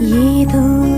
이도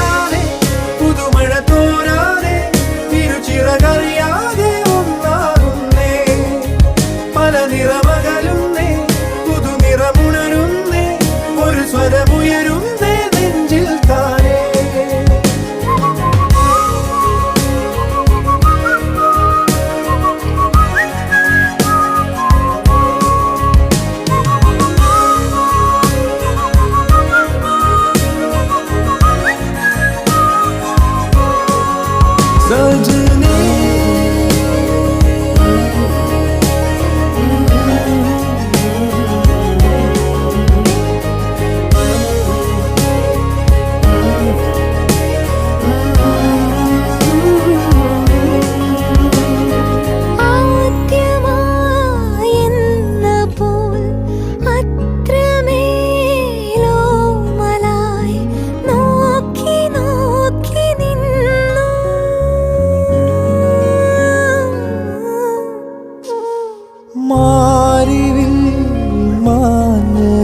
distante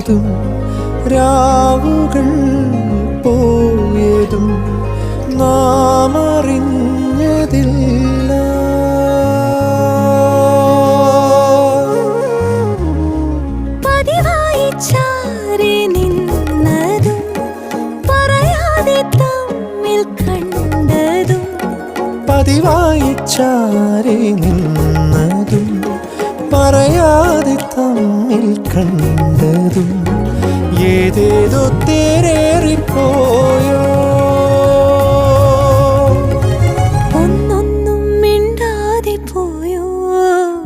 മാഞ്ഞതും രാവുകൾ പോയതും നാം അറിഞ്ഞതില്ല പതിവായി ചാരി നിന്നതും പറയാതെ തമ്മിൽ കണ്ടതും പതിവായി ചാരി നിന്നതും തമ്മിൽ കണ്ടതും ഏതേതോ തേരേറിപ്പോയോ? ഒന്നൊന്നും മിണ്ടാതെ പോയോ?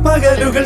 പകലുകൾ